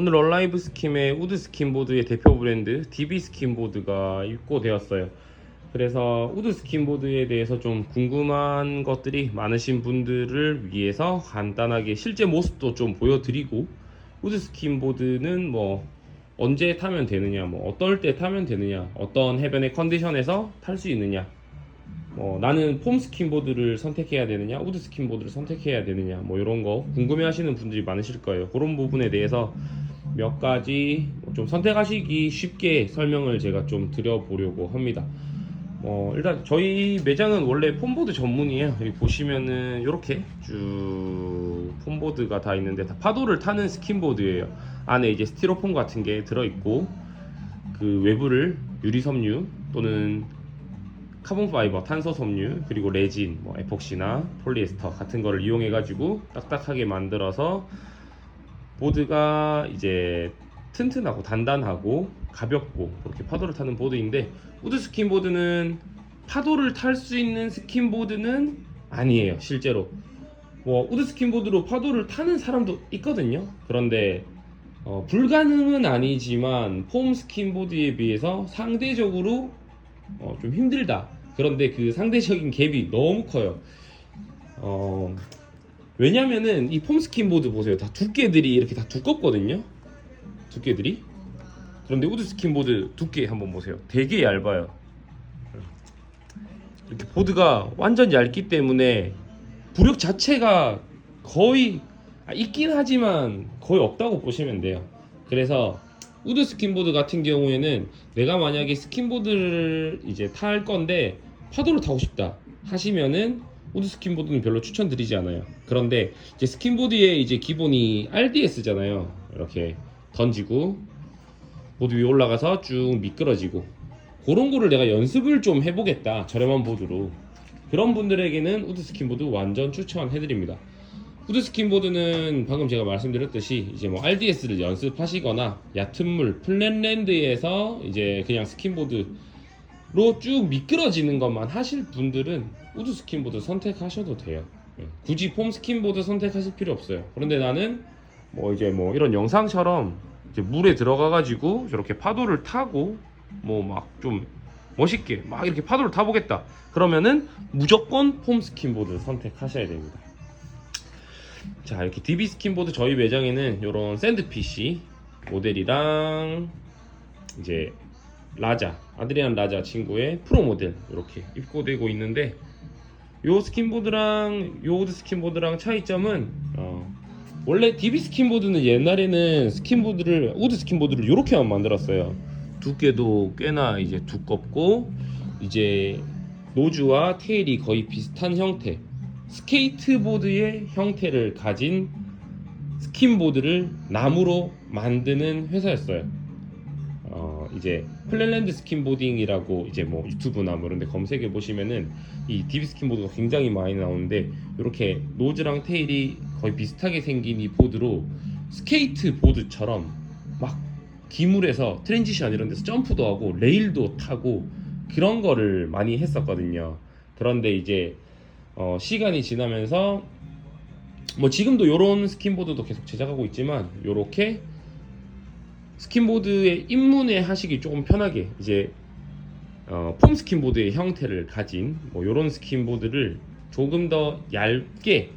오늘 얼라이브 스킴의 우드 스킨보드의 대표 브랜드 DB 스킨보드가 입고되었어요. 그래서 우드 스킨보드에 대해서 좀 궁금한 것들이 많으신 분들을 위해서 간단하게 실제 모습도 좀 보여드리고 우드 스킨보드는 뭐 언제 타면 되느냐, 뭐 어떨 때 타면 되느냐, 어떤 해변의 컨디션에서 탈 수 있느냐, 뭐 나는 폼 스킨보드를 선택해야 되느냐, 우드 스킨보드를 선택해야 되느냐, 뭐 이런 거 궁금해하시는 분들이 많으실 거예요. 그런 부분에 대해서 몇 가지 좀 선택하시기 쉽게 설명을 제가 좀 드려보려고 합니다. 어, 일단 저희 매장은 원래 폼보드 전문이에요. 여기 보시면은 이렇게 쭉 폼보드가 다 있는데 다 파도를 타는 스킨보드예요. 안에 이제 스티로폼 같은 게 들어 있고 그 외부를 유리 섬유 또는 카본 파이버, 탄소 섬유, 그리고 레진, 뭐 에폭시나 폴리에스터 같은 거를 이용해 가지고 딱딱하게 만들어서 보드가 이제 튼튼하고 단단하고 가볍고 그렇게 파도를 타는 보드인데 우드 스킨보드는 파도를 탈 수 있는 스킨보드는 아니에요 실제로. 뭐 우드 스킨보드로 파도를 타는 사람도 있거든요. 그런데 어, 불가능은 아니지만 폼 스킨보드에 비해서 상대적으로 어, 좀 힘들다. 그런데 그 상대적인 갭이 너무 커요. 어, 왜냐면은 이 폼 스킨 보드 보세요. 다 두께들이 이렇게 다 두껍거든요. 두께들이. 그런데 우드 스킨 보드 두께 한번 보세요. 되게 얇아요. 이렇게 보드가 완전 얇기 때문에 부력 자체가 거의 아, 있긴 하지만 거의 없다고 보시면 돼요. 그래서 우드 스킨보드 같은 경우에는 내가 만약에 스킨보드를 이제 탈 건데 파도를 타고 싶다 하시면은 우드 스킨보드는 별로 추천드리지 않아요. 그런데 이제 스킨보드의 이제 기본이 RDS잖아요. 이렇게 던지고 보드 위에 올라가서 쭉 미끄러지고. 그런 거를 내가 연습을 좀 해보겠다. 저렴한 보드로. 그런 분들에게는 우드 스킨보드 완전 추천해드립니다. 우드 스킨보드는 방금 제가 말씀드렸듯이 이제 뭐 RDS를 연습하시거나 얕은 물 플랫랜드에서 이제 그냥 스킨보드로 쭉 미끄러지는 것만 하실 분들은 우드 스킨보드 선택하셔도 돼요. 예. 굳이 폼 스킨보드 선택하실 필요 없어요. 그런데 나는 뭐 이제 뭐 이런 영상처럼 물에 들어가 가지고 저렇게 파도를 타고 뭐 막 좀 멋있게 막 이렇게 파도를 타보겠다. 그러면은 무조건 폼 스킨보드 선택하셔야 됩니다. 자 이렇게 DB 스킨보드 저희 매장에는 이런 샌드피쉬 모델이랑 이제 라자 아드리안 라자 친구의 프로 모델 이렇게 입고되고 있는데 요 스킨보드랑 요 우드 스킨보드랑 차이점은 어, 원래 DB 스킨보드는 옛날에는 스킨보드를 우드 스킨보드를 이렇게만 만들었어요. 두께도 꽤나 이제 두껍고 이제 노즈와 테일이 거의 비슷한 형태 스케이트보드의 형태를 가진 스킨보드를 나무로 만드는 회사였어요. 어, 이제 플랜랜드 스킨보딩이라고 이제 뭐 유튜브나 뭐 이런 데 검색해 보시면은 이 DB 스킨보드가 굉장히 많이 나오는데 이렇게 노즈랑 테일이 거의 비슷하게 생긴 이 보드로 스케이트 보드처럼 막 기물에서 트랜지션 이런 데서 점프도 하고 레일도 타고 그런 거를 많이 했었거든요. 그런데 이제 어, 시간이 지나면서 뭐 지금도 이런 스킨보드도 계속 제작하고 있지만 요렇게 스킨보드에 입문에 하시기 조금 편하게 이제 어, 폼 스킨보드의 형태를 가진 뭐 이런 스킨보드를 조금 더 얇게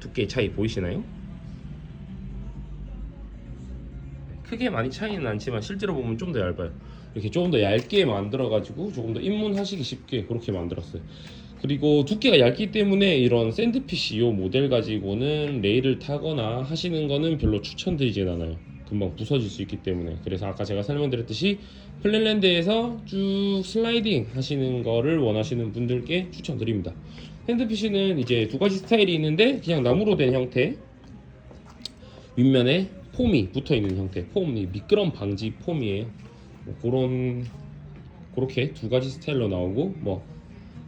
두께 차이 보이시나요? 크게 많이 차이는 않지만 실제로 보면 좀 더 얇아요. 이렇게 조금 더 얇게 만들어 가지고 조금 더 입문하시기 쉽게 그렇게 만들었어요. 그리고 두께가 얇기 때문에 이런 샌드피쉬 요 모델 가지고는 레일을 타거나 하시는 거는 별로 추천드리진 않아요. 금방 부서질 수 있기 때문에 그래서 아까 제가 설명드렸듯이 플랜랜드에서 쭉 슬라이딩 하시는 거를 원하시는 분들께 추천드립니다. 샌드피쉬는 이제 두 가지 스타일이 있는데 그냥 나무로 된 형태 윗면에 폼이 붙어 있는 형태 폼이 미끄럼 방지 폼이에요. 뭐 그런 그렇게 두 가지 스타일로 나오고 뭐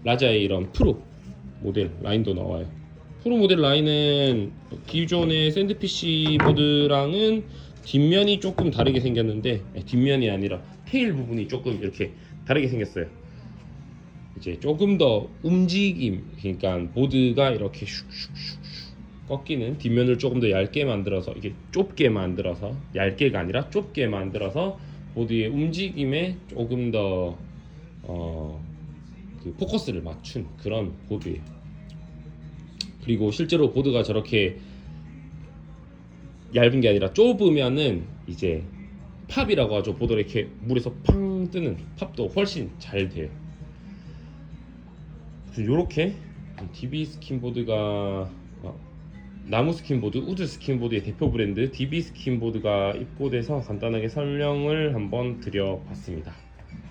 라자의 이런 프로 모델 라인도 나와요. 프로 모델 라인은 기존의 샌드피쉬 보드랑은 뒷면이 조금 다르게 생겼는데 뒷면이 아니라 테일 부분이 조금 이렇게 다르게 생겼어요. 이제 조금 더 움직임, 그러니까 보드가 이렇게 슉슉슉슉 꺾이는 뒷면을 조금 더 얇게 만들어서 이게 좁게 만들어서 얇게가 아니라 좁게 만들어서 보드의 움직임에 조금 더 어, 그 포커스를 맞춘 그런 보드예요. 그리고 실제로 보드가 저렇게 얇은 게 아니라 좁으면은 이제 팝이라고 하죠. 보드를 이렇게 물에서 팡 뜨는 팝도 훨씬 잘 돼요. 이렇게 DB 스킨보드가 어, 나무 스킨보드, 우드 스킨보드의 대표 브랜드 DB 스킨보드가 입고돼서 간단하게 설명을 한번 드려봤습니다.